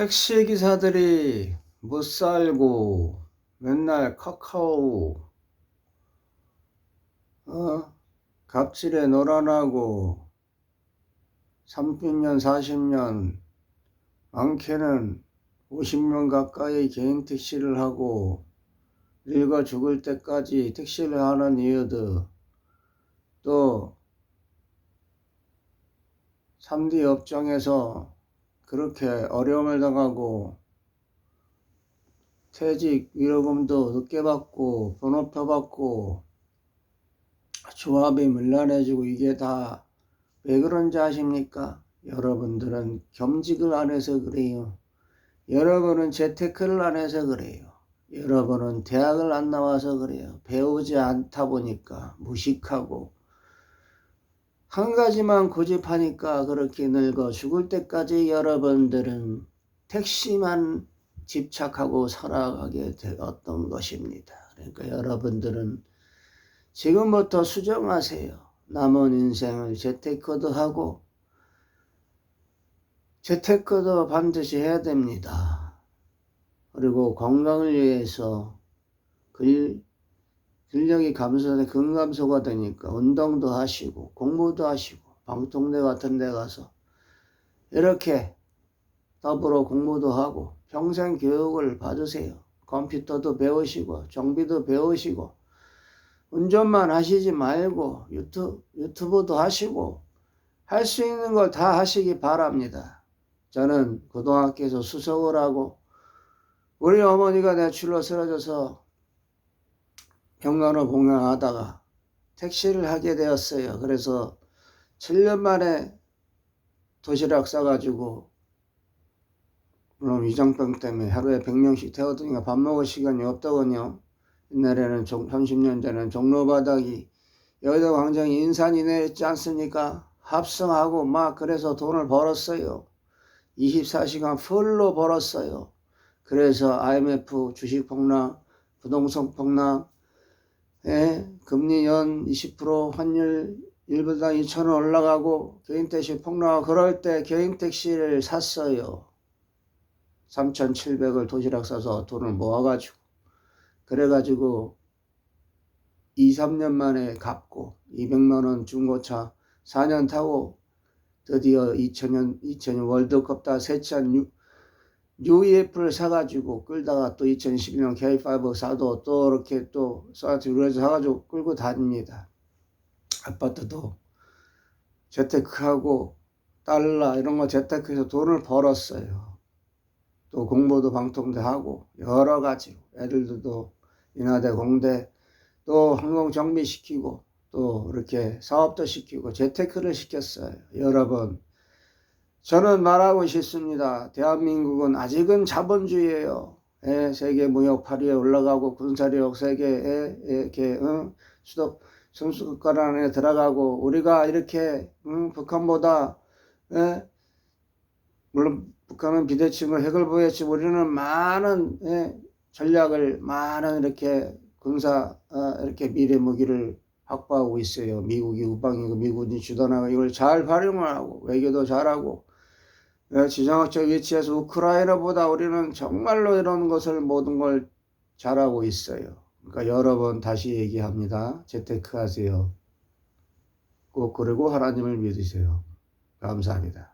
택시 기사들이 못 살고 맨날 카카오 어? 갑질에 놀아나고 30년 40년 많게는 50년 가까이 개인 택시를 하고 늙어 죽을 때까지 택시를 하는 이유도 또 3D 업종에서 그렇게 어려움을 당하고 퇴직 위로금도 늦게 받고 번호표 받고 조합이 문란해지고 이게 다 왜 그런지 아십니까? 여러분들은 겸직을 안 해서 그래요. 여러분은 재테크를 안 해서 그래요. 여러분은 대학을 안 나와서 그래요. 배우지 않다 보니까 무식하고 한 가지만 고집하니까 그렇게 늙어 죽을 때까지 여러분들은 택시만 집착하고 살아가게 되었던 것입니다. 그러니까 여러분들은 지금부터 수정하세요. 남은 인생을 재테크도 하고 재테크도 반드시 해야 됩니다. 그리고 건강을 위해서 근, 근력이 감소돼 근감소가 되니까 운동도 하시고 공부도 하시고 방통대 같은 데 가서 이렇게 더불어 공부도 하고 평생 교육을 받으세요. 컴퓨터도 배우시고 정비도 배우시고 운전만 하시지 말고 유튜, 유튜브도 하시고 할 수 있는 걸 다 하시기 바랍니다. 저는 고등학교에서 수석을 하고 우리 어머니가 내출로 쓰러져서 병간호 봉양하다가 택시를 하게 되었어요. 그래서 7년 만에 도시락 싸가지고 물론 위장병 때문에 하루에 100명씩 태워드니까 밥 먹을 시간이 없더군요. 옛날에는 30년 전에는 종로바닥이 여의도 광장이 인산이 내렸지 않습니까? 합성하고 막 그래서 돈을 벌었어요. 24시간 풀로 벌었어요. 그래서 IMF 주식 폭락, 부동산 폭락, 예, 금리 연 20% 환율 1불당 2천원 올라가고 개인택시 폭락하고 그럴 때 개인택시를 샀어요. 3,700을 도시락 싸서 돈을 모아가지고 그래가지고 2, 3년 만에 갚고 200만원 중고차 4년 타고 드디어 2000년, 2000년 월드컵 다 세찬 UEF를 사가지고 끌다가 또 2012년 K5 사도 또 이렇게 또 사가지고 사가지고 끌고 다닙니다. 아파트도 재테크하고 달러 이런 거 재테크해서 돈을 벌었어요. 또 공부도 방통대 하고 여러 가지로 애들도 인하대 공대 또 항공 정비시키고 또 이렇게 사업도 시키고 재테크를 시켰어요. 여러분 저는 말하고 싶습니다. 대한민국은 아직은 자본주의예요. 예, 세계 무역 8위에 올라가고 군사력 세계에 이렇게 응? 수도 선수국가 안에 들어가고 우리가 이렇게 응? 북한보다 예? 물론 북한은 비대칭을 핵을 보였지 우리는 많은 예? 전략을 많은 이렇게 군사 어, 이렇게 미래 무기를 확보하고 있어요. 미국이 우방이고 미국이 주도하고 이걸 잘 활용을 하고 외교도 잘하고 예, 지정학적 위치에서 우크라이나보다 우리는 정말로 이런 것을 모든 걸 잘하고 있어요. 그러니까 여러 번 다시 얘기합니다. 재테크 하세요. 꼭 그리고 하나님을 믿으세요. 감사합니다.